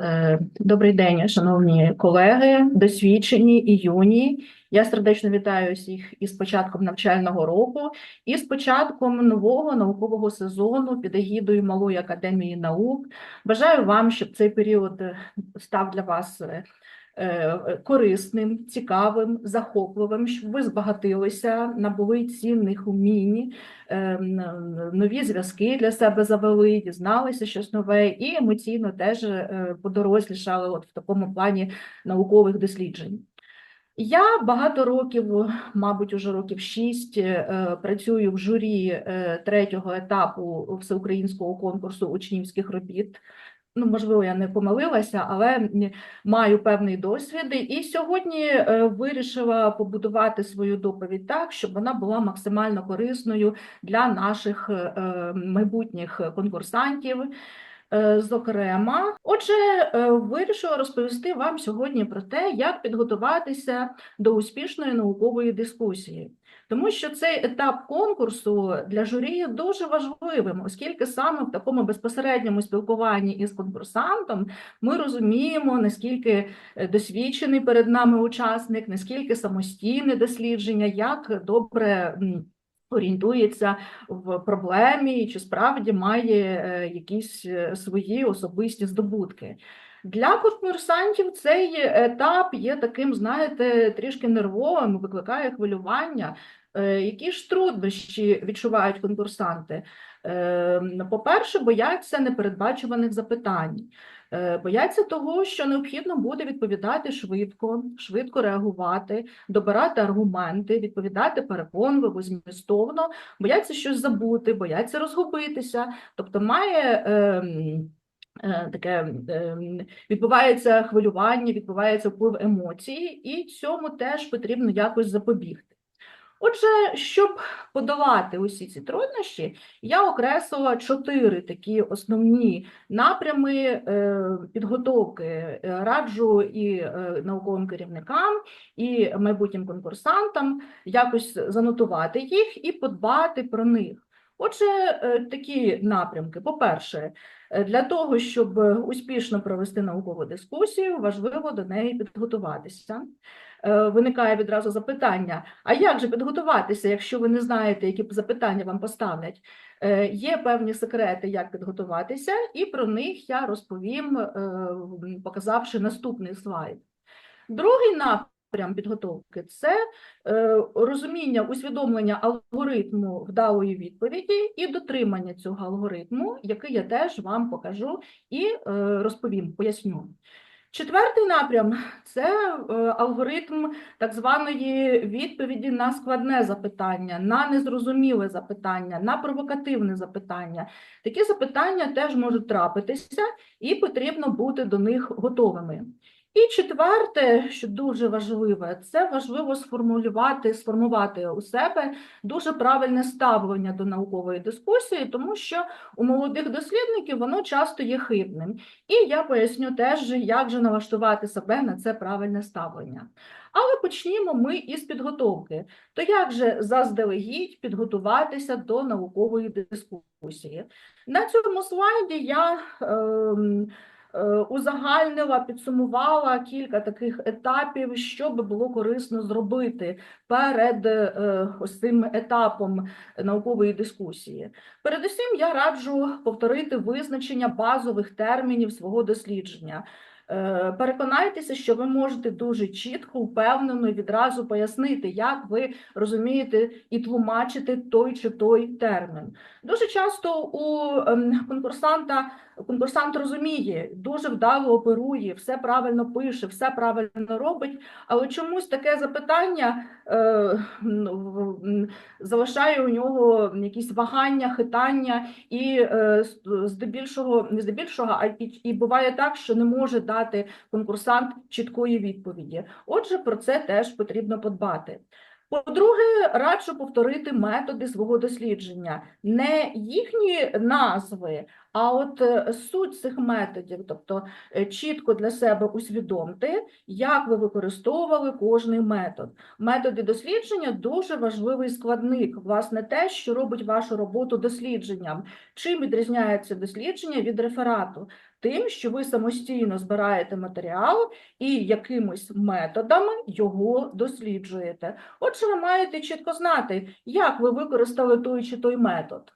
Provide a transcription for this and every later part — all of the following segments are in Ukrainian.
Е, Добрий день, шановні колеги, досвідчені і юні. Я сердечно вітаю всіх із початком навчального року і з початком нового наукового сезону під егідою Малої академії наук. Бажаю вам, щоб цей період став для вас е, корисним, цікавим, захопливим, щоб ви збагатилися, набули цінних умінь, е, нові зв'язки для себе завели, дізналися щось нове і емоційно теж е, подорослішали от в такому плані наукових досліджень. Я багато років, мабуть, уже років шість, е, працюю в журі е, третього етапу всеукраїнського конкурсу учнівських робіт. Ну, можливо, я не помилилася, але маю певний досвід. І сьогодні е, вирішила побудувати свою доповідь так, щоб вона була максимально корисною для наших е, е, майбутніх конкурсантів. Зокрема, отже, вирішила розповісти вам сьогодні про те, як підготуватися до успішної наукової дискусії. Тому що цей етап конкурсу для журі є дуже важливим, оскільки саме в такому безпосередньому спілкуванні із конкурсантом ми розуміємо, наскільки е, досвідчений перед нами учасник, наскільки самостійне дослідження, як добре орієнтується в проблемі, чи справді має е, якісь е, свої особисті здобутки. Для конкурсантів цей етап є таким, знаєте, трішки нервовим, викликає хвилювання. Е, Які ж труднощі відчувають конкурсанти? Е, По-перше, бояться непередбачуваних запитань. Е, Бояться того, що необхідно буде відповідати швидко, швидко реагувати, добирати аргументи, відповідати переконливо, змістовно, бояться щось забути, бояться розгубитися. Тобто має ем, таке ем, відбувається хвилювання, відбувається вплив емоцій, і цьому теж потрібно якось запобігти. Отже, щоб подолати усі ці труднощі, я окреслила чотири такі основні напрями е, підготовки. Е, Раджу і е, науковим керівникам, і майбутнім конкурсантам якось занотувати їх і подбати про них. Отже, е, такі напрямки. По-перше, е, для того, щоб успішно провести наукову дискусію, важливо до неї підготуватися. Е, Виникає відразу запитання: а як же підготуватися, якщо ви не знаєте, які запитання вам поставлять? Е, Є певні секрети, як підготуватися, і про них я розповім, е, показавши наступний слайд. Другий напрям підготовки це е, розуміння, усвідомлення алгоритму вдалої відповіді і дотримання цього алгоритму, який я теж вам покажу і е, розповім, поясню. Четвертий напрям це е, алгоритм так званої відповіді на складне запитання, на незрозуміле запитання, на провокативне запитання. Такі запитання теж можуть трапитися, і потрібно бути до них готовими. І четверте, що дуже важливе, це важливо сформулювати, сформувати у себе дуже правильне ставлення до наукової дискусії, тому що у молодих дослідників воно часто є хибним. І я поясню теж, як же налаштувати себе на це правильне ставлення. Але почнімо ми із підготовки. То як же заздалегідь підготуватися до наукової дискусії? На цьому слайді я е, узагальнила, підсумувала кілька таких етапів, що би було корисно зробити перед е, ось цим етапом наукової дискусії. Передусім, я раджу повторити визначення базових термінів свого дослідження. Е, Переконайтеся, що ви можете дуже чітко, впевнено і відразу пояснити, як ви розумієте і тлумачите той чи той термін. Дуже часто у ем, конкурсанта конкурсант розуміє, дуже вдало оперує, все правильно пише, все правильно робить, але чомусь таке запитання е, залишає у нього якісь вагання, хитання, і е, здебільшого, не здебільшого, а і, і буває так, що не може дати конкурсант чіткої відповіді. Отже, про це теж потрібно подбати. По-друге, раджу повторити методи свого дослідження, не їхні назви, а от е, суть цих методів, тобто е, чітко для себе усвідомте, як ви використовували кожний метод. Методи дослідження дуже важливий складник, власне, те, що робить вашу роботу дослідженням. Чим відрізняється дослідження від реферату? Тим, що ви самостійно збираєте матеріал і якимись методами його досліджуєте. Отже, ви маєте чітко знати, як ви використали той чи той метод.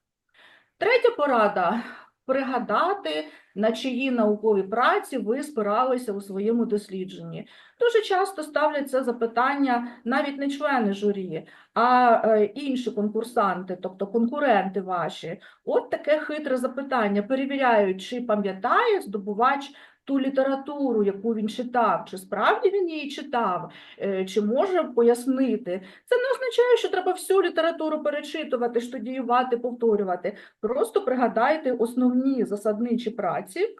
Третя порада пригадати, на чиї наукові праці ви спиралися у своєму дослідженні. Дуже часто ставлять це запитання навіть не члени журі, а е, інші конкурсанти, тобто конкуренти ваші. От таке хитре запитання. Перевіряють, чи пам'ятає здобувач ту літературу, яку він читав, чи справді він її читав, е, чи може пояснити. Це не означає, що треба всю літературу перечитувати, штудіювати, повторювати. Просто пригадайте основні засадничі праці.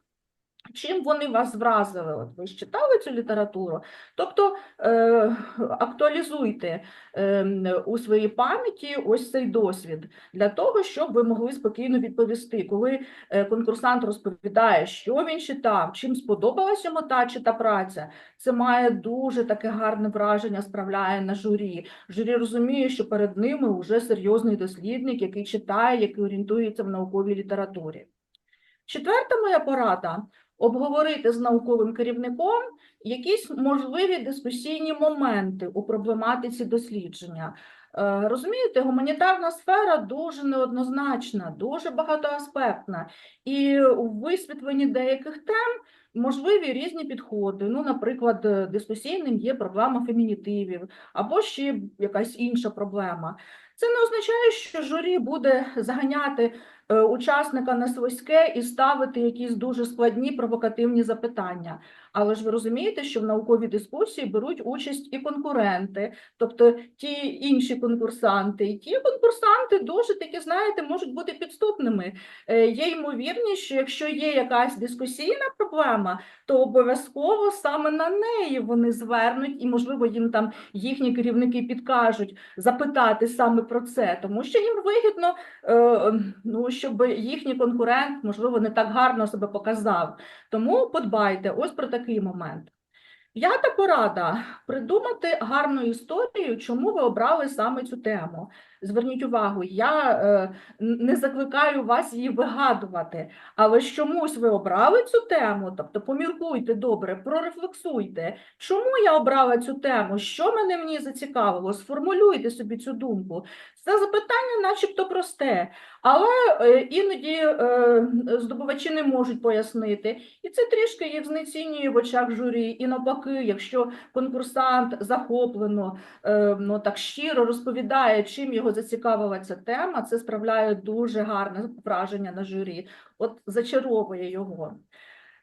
Чим вони вас вразили? От ви ж читали цю літературу? Тобто е, актуалізуйте е, у своїй пам'яті ось цей досвід для того, щоб ви могли спокійно відповісти, коли е, конкурсант розповідає, що він читав, чим сподобалася йому та чи та праця. Це має дуже таке гарне враження, справляє на журі. Журі розуміє, що перед ними вже серйозний дослідник, який читає, який орієнтується в науковій літературі. Четверта моя порада обговорити з науковим керівником якісь можливі дискусійні моменти у проблематиці дослідження. Е, Розумієте, гуманітарна сфера дуже неоднозначна, дуже багатоаспектна, і у висвітленні деяких тем можливі різні підходи. Ну, наприклад, е, дискусійним є проблема фемінітивів або ще якась інша проблема. Це не означає, що журі буде заганяти учасника на свиське і ставити якісь дуже складні провокативні запитання. Але ж ви розумієте, що в науковій дискусії беруть участь і конкуренти, тобто ті інші конкурсанти. І ті конкурсанти дуже таки, знаєте, можуть бути підступними. Е, Є ймовірність, що якщо є якась дискусійна проблема, то обов'язково саме на неї вони звернуть, і, можливо, їм там їхні керівники підкажуть запитати саме про це, тому що їм вигідно, е, ну, щоб їхній конкурент, можливо, не так гарно себе показав. Тому подбайте ось про такий момент. П'ята порада придумати гарну історію, чому ви обрали саме цю тему. Зверніть увагу, я е, не закликаю вас її вигадувати, але чомусь ви обрали цю тему, тобто поміркуйте добре, прорефлексуйте, чому я обрала цю тему, що мене в ній зацікавило, сформулюйте собі цю думку. Це запитання начебто просте, але е, іноді е, здобувачі не можуть пояснити. І це трішки їх знецінює в очах журі. І навпаки, якщо конкурсант захоплено, е, ну так щиро розповідає, чим його зацікавила ця тема, це справляє дуже гарне враження на журі, от зачаровує його.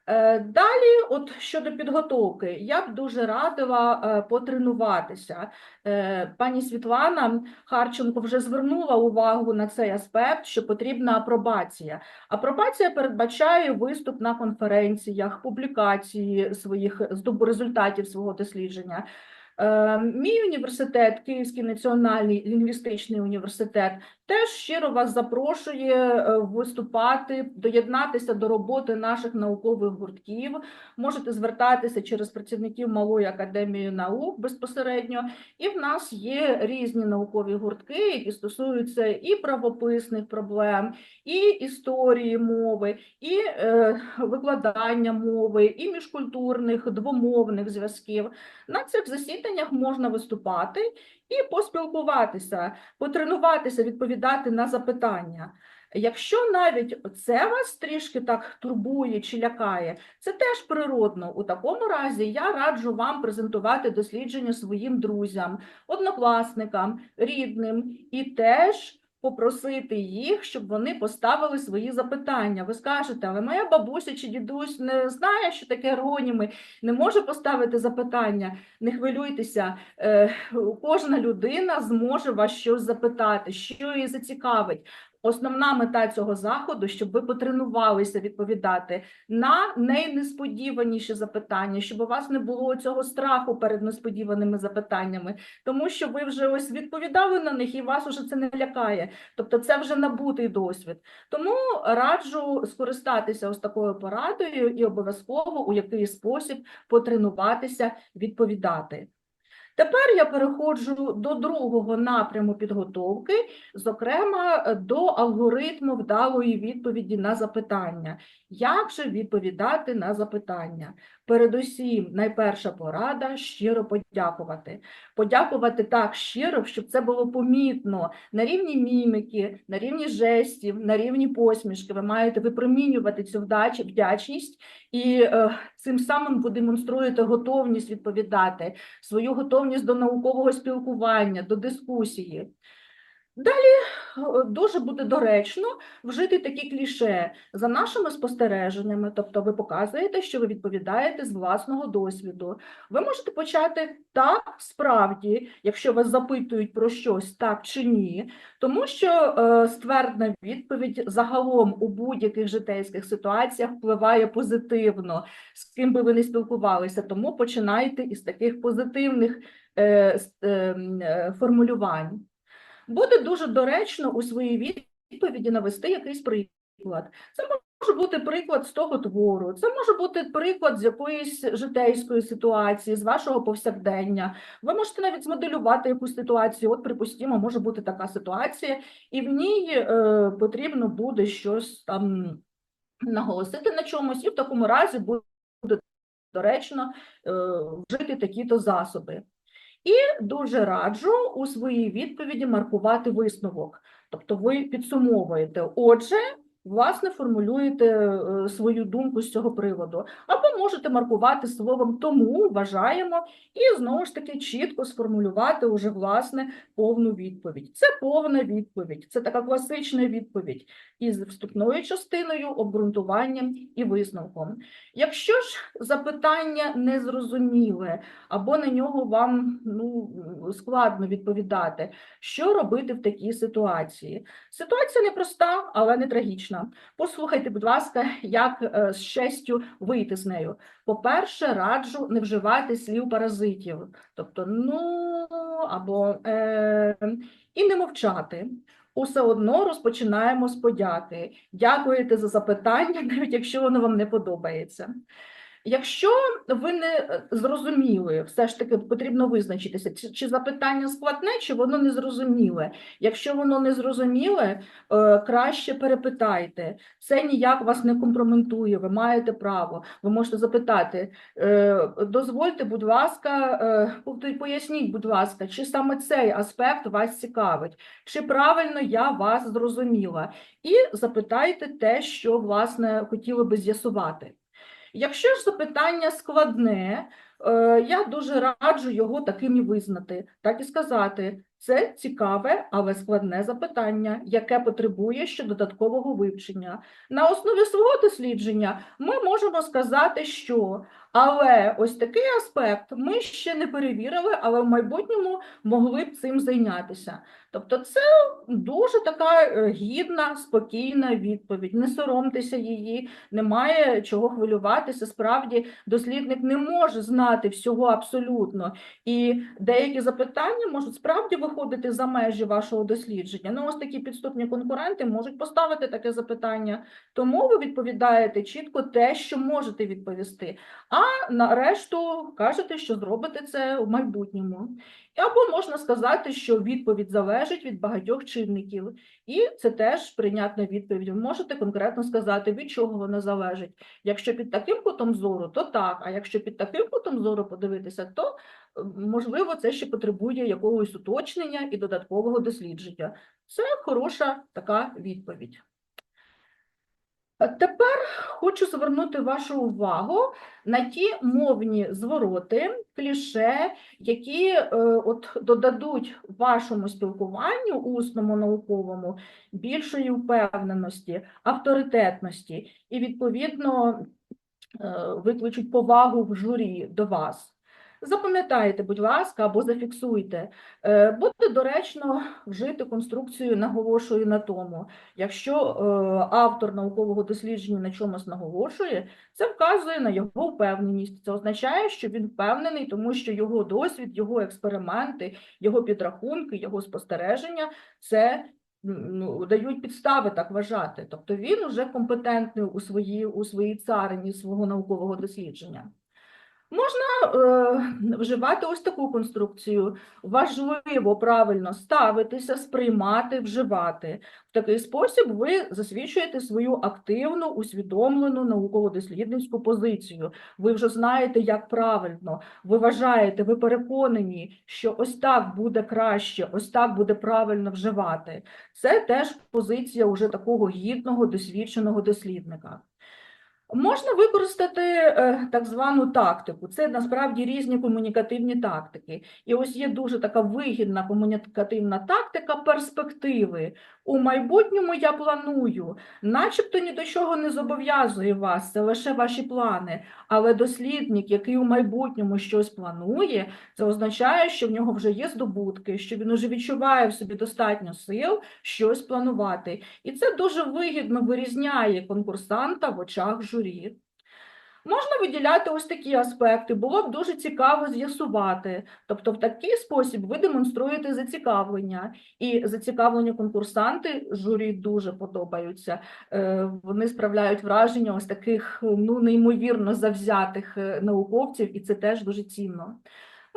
Е, Далі, от щодо підготовки, я б дуже радила е, потренуватися. Е, Пані Світлана Харченко вже звернула увагу на цей аспект, що потрібна апробація. Апробація передбачає виступ на конференціях, публікації своїх результатів свого дослідження. Мій університет, Київський національний лінгвістичний університет, теж щиро вас запрошує е, виступати, доєднатися до роботи наших наукових гуртків. Можете звертатися через працівників Малої академії наук безпосередньо. І в нас є різні наукові гуртки, які стосуються і правописних проблем, і історії мови, і е, викладання мови, і міжкультурних двомовних зв'язків. На цих засіданнях можна виступати і поспілкуватися, потренуватися, відповідати на запитання. Якщо навіть це вас трішки так турбує чи лякає, це теж природно. У такому разі я раджу вам презентувати дослідження своїм друзям, однокласникам, рідним і теж попросити їх, щоб вони поставили свої запитання. Ви скажете, але моя бабуся чи дідусь не знає, що таке роніми, не може поставити запитання. Не хвилюйтеся, е, кожна людина зможе вас щось запитати, що її зацікавить. Основна мета цього заходу, щоб ви потренувалися відповідати на найнесподіваніші запитання, щоб у вас не було цього страху перед несподіваними запитаннями, тому що ви вже ось відповідали на них, і вас уже це не лякає. Тобто, це вже набутий досвід. Тому раджу скористатися ось такою порадою і обов'язково у який спосіб потренуватися відповідати. Тепер я переходжу до другого напряму підготовки, зокрема до алгоритму вдалої відповіді на запитання. Як же відповідати на запитання? Передусім, найперша порада щиро подякувати. Подякувати так щиро, щоб це було помітно на рівні міміки, на рівні жестів, на рівні посмішки. Ви маєте випромінювати цю вдачу, вдячність і е, цим самим ви демонструєте готовність відповідати, свою готовність до наукового спілкування, до дискусії. Далі е, дуже буде доречно вжити такі кліше за нашими спостереженнями, тобто ви показуєте, що ви відповідаєте з власного досвіду. Ви можете почати так, справді, якщо вас запитують про щось так чи ні, тому що е, ствердна відповідь загалом у будь-яких житейських ситуаціях впливає позитивно, з ким би ви не спілкувалися, тому починайте із таких позитивних е, с- е, м, е, формулювань. Буде дуже доречно у своїй відповіді навести якийсь приклад. Це може бути приклад з того твору, це може бути приклад з якоїсь житейської ситуації, з вашого повсякдення. Ви можете навіть змоделювати якусь ситуацію. От, припустімо, може бути така ситуація, і в ній е, потрібно буде щось там наголосити на чомусь, і в такому разі буде доречно е, вжити такі-то засоби. І дуже раджу у своїй відповіді маркувати висновок. Тобто ви підсумовуєте, отже, власне, формулюєте е, свою думку з цього приводу. Або можете маркувати словом тому вважаємо, і знову ж таки чітко сформулювати уже власне повну відповідь. Це повна відповідь, це така класична відповідь із вступною частиною, обґрунтуванням і висновком. Якщо ж запитання незрозуміле, або на нього вам ну, складно відповідати. Що робити в такій ситуації? Ситуація непроста, але не трагічна. Послухайте, будь ласка, як е, з честю вийти з нею. По-перше, раджу не вживати слів паразитів, тобто ну або е, і не мовчати. Усе одно розпочинаємо з подяки. Дякуєте за запитання, навіть якщо воно вам не подобається. Якщо ви не е, зрозуміли, все ж таки потрібно визначитися, чи, чи запитання складне, чи воно незрозуміле. Якщо воно незрозуміле, е, краще перепитайте. Це ніяк вас не компрометує, ви маєте право. Ви можете запитати, е, дозвольте, будь ласка, поясніть, будь ласка, чи саме цей аспект вас цікавить, чи правильно я вас зрозуміла. І запитайте те, що, власне, хотіли би з'ясувати. Якщо ж запитання складне, е, я дуже раджу його таким і визнати, так і сказати. Це цікаве, але складне запитання, яке потребує ще додаткового вивчення. На основі свого дослідження ми можемо сказати, що але ось такий аспект ми ще не перевірили, але в майбутньому могли б цим зайнятися. Тобто, це дуже така е, гідна, спокійна відповідь. Не соромтеся її, немає чого хвилюватися. Справді, дослідник не може знати всього абсолютно. І деякі запитання можуть справді виходити за межі вашого дослідження. Ну, ось такі підступні конкуренти можуть поставити таке запитання. Тому ви відповідаєте чітко те, що можете відповісти. А на решту кажете, що зробите це в майбутньому. Або можна сказати, що відповідь залежить від багатьох чинників, і це теж прийнятна відповідь. Ви можете конкретно сказати, від чого вона залежить. Якщо під таким кутом зору, то так. А якщо під таким кутом зору подивитися, то можливо це ще потребує якогось уточнення і додаткового дослідження. Це хороша така відповідь. Тепер хочу звернути вашу увагу на ті мовні звороти, кліше, які е, от додадуть вашому спілкуванню усному науковому більшої впевненості, авторитетності і, відповідно, е, викличуть повагу в журі до вас. Запам'ятайте, будь ласка, або зафіксуйте. Е, Буде доречно вжити конструкцію наголошую на тому. Якщо е, автор наукового дослідження на чомусь наголошує, це вказує на його впевненість. Це означає, що він впевнений, тому що його досвід, його експерименти, його підрахунки, його спостереження це ну, дають підстави так вважати. Тобто він уже компетентний у своїй, у своїй царині свого наукового дослідження. Можна е, вживати ось таку конструкцію. Важливо правильно ставитися, сприймати, вживати. В такий спосіб ви засвідчуєте свою активну, усвідомлену науково-дослідницьку позицію. Ви вже знаєте, як правильно. Ви вважаєте, ви переконані, що ось так буде краще, ось так буде правильно вживати. Це теж позиція уже такого гідного, досвідченого дослідника. Можна використати е, так звану тактику. Це насправді різні комунікативні тактики. І ось є дуже така вигідна комунікативна тактика перспективи. У майбутньому я планую, начебто ні до чого не зобов'язує вас, це лише ваші плани. Але дослідник, який у майбутньому щось планує, це означає, що в нього вже є здобутки, що він уже відчуває в собі достатньо сил щось планувати. І це дуже вигідно вирізняє конкурсанта в очах журі. Можна виділяти ось такі аспекти, було б дуже цікаво з'ясувати. Тобто, в такий спосіб ви демонструєте зацікавлення, і зацікавлені конкурсанти журі дуже подобаються. Е, Вони справляють враження ось таких ну неймовірно завзятих е, науковців, і це теж дуже цінно.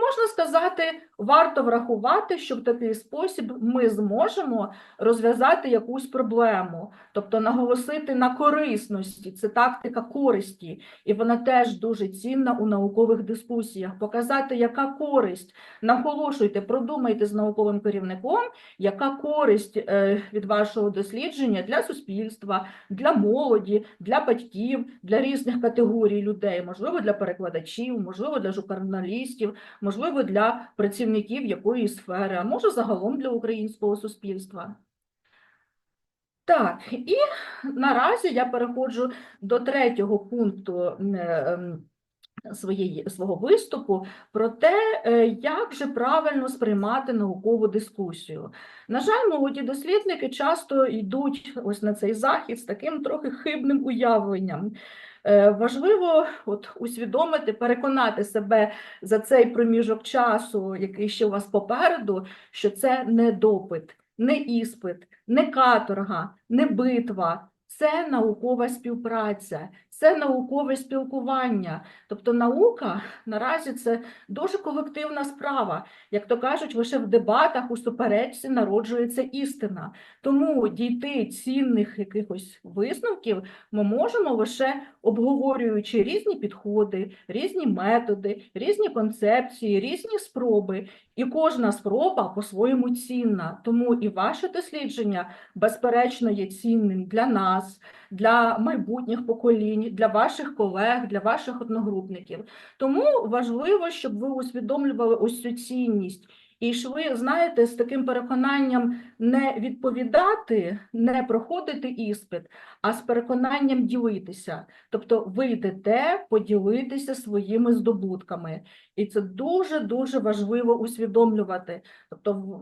Можна сказати, варто врахувати, що в такий спосіб ми зможемо розв'язати якусь проблему, тобто наголосити на корисності, це тактика користі, і вона теж дуже цінна у наукових дискусіях. Показати, яка користь, наголошуйте, продумайте з науковим керівником, яка користь е, від вашого дослідження для суспільства, для молоді, для батьків, для різних категорій людей, можливо, для перекладачів, можливо, для журналістів можливо, для працівників якої сфери, а може загалом для українського суспільства. Так, і наразі я переходжу до третього пункту е, ем, своєї, свого виступу про те, е, як же правильно сприймати наукову дискусію. На жаль, молоді дослідники часто йдуть ось на цей захід з таким трохи хибним уявленням. Е, Важливо от усвідомити, переконати себе за цей проміжок часу, який ще у вас попереду, що це не допит, не іспит, не каторга, не битва. Це наукова співпраця, це наукове спілкування. Тобто наука наразі це дуже колективна справа. Як то кажуть, лише в дебатах у суперечці народжується істина. Тому дійти цінних якихось висновків ми можемо лише обговорюючи різні підходи, різні методи, різні концепції, різні спроби. І кожна спроба по-своєму цінна. Тому і ваше дослідження, безперечно, є цінним для нас, для майбутніх поколінь, для ваших колег, для ваших одногрупників. Тому важливо, щоб ви усвідомлювали ось цю цінність. І йшли, знаєте, з таким переконанням не відповідати, не проходити іспит, а з переконанням ділитися. Тобто ви йдете поділитися своїми здобутками. І це дуже-дуже важливо усвідомлювати. Тобто,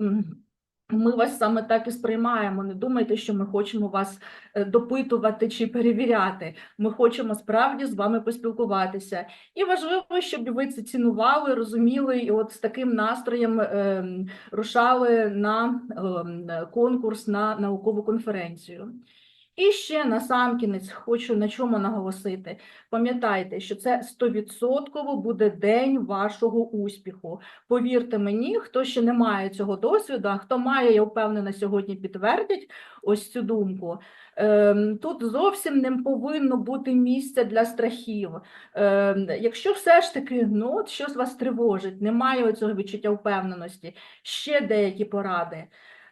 ми вас саме так і сприймаємо. Не думайте, що ми хочемо вас е, допитувати чи перевіряти. Ми хочемо справді з вами поспілкуватися. І важливо, щоб ви це цінували, розуміли, і от з таким настроєм ем, рушали на ем, конкурс на наукову конференцію. І ще на сам кінець хочу на чому наголосити. Пам'ятайте, що це 100% буде день вашого успіху. Повірте мені, хто ще не має цього досвіду, а хто має, я впевнена, сьогодні підтвердять ось цю думку. Ем, Тут зовсім не повинно бути місця для страхів. Ем, Якщо все ж таки ну, щось вас тривожить, немає цього відчуття впевненості, ще деякі поради.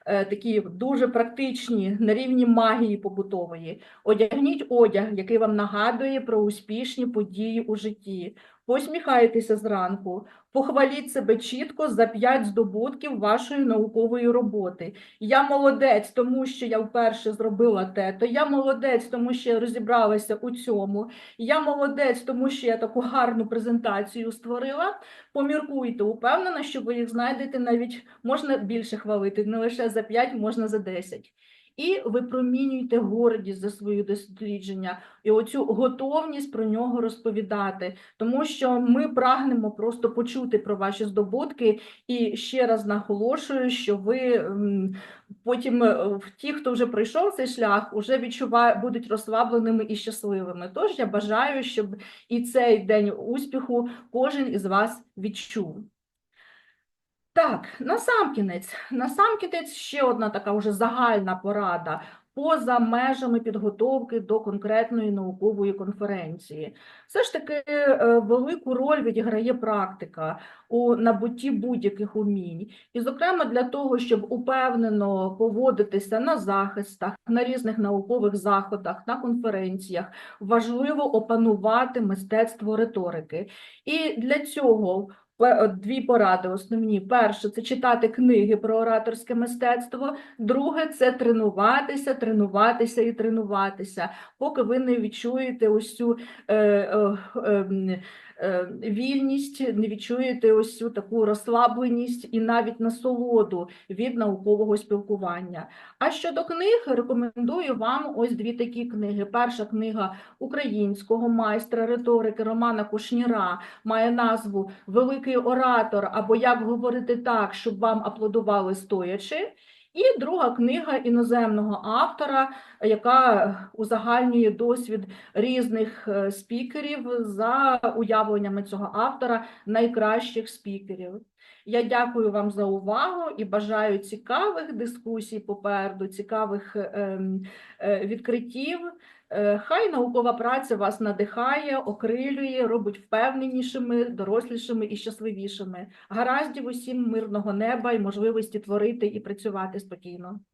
Е, Такі дуже практичні на рівні магії побутової. Одягніть одяг, який вам нагадує про успішні події у житті. Посміхайтеся зранку, похваліть себе чітко за п'ять здобутків вашої наукової роботи. Я молодець, тому що я вперше зробила те, то я молодець, тому що я розібралася у цьому. Я молодець, тому що я таку гарну презентацію створила. Поміркуйте, упевнена, що ви їх знайдете навіть можна більше хвалити, не лише за 5, можна за 10. І випромінюйте гордість за свої дослідження і оцю готовність про нього розповідати, тому що ми прагнемо просто почути про ваші здобутки. І ще раз наголошую, що ви потім е, ті, хто вже пройшов цей шлях, вже відчувають, будуть розслабленими і щасливими. Тож я бажаю, щоб і цей день успіху кожен із вас відчув. Так, насамкінець, насамкінець ще одна така вже загальна порада поза межами підготовки до конкретної наукової конференції. Все ж таки е, велику роль відіграє практика у набутті будь-яких умінь. І, зокрема, для того, щоб упевнено поводитися на захистах, на різних наукових заходах, на конференціях, важливо опанувати мистецтво риторики. І для цього дві поради основні. Перше це читати книги про ораторське мистецтво. Друге це тренуватися, тренуватися і тренуватися, поки ви не відчуєте ось цю е, е, е, вільність, не відчуєте ось цю таку розслабленість і навіть насолоду від наукового спілкування. А щодо книг, рекомендую вам ось дві такі книги. Перша книга українського майстра риторики Романа Кушніра має назву Великий оратор або як говорити так, щоб вам аплодували стоячи. І друга книга іноземного автора, яка узагальнює досвід різних е, спікерів за уявленнями цього автора, найкращих спікерів. Я дякую вам за увагу і бажаю цікавих дискусій попереду, цікавих ем, е, відкриттів. Е, Хай наукова праця вас надихає, окрилює, робить впевненішими, дорослішими і щасливішими. Гараздів усім мирного неба і можливості творити і працювати спокійно.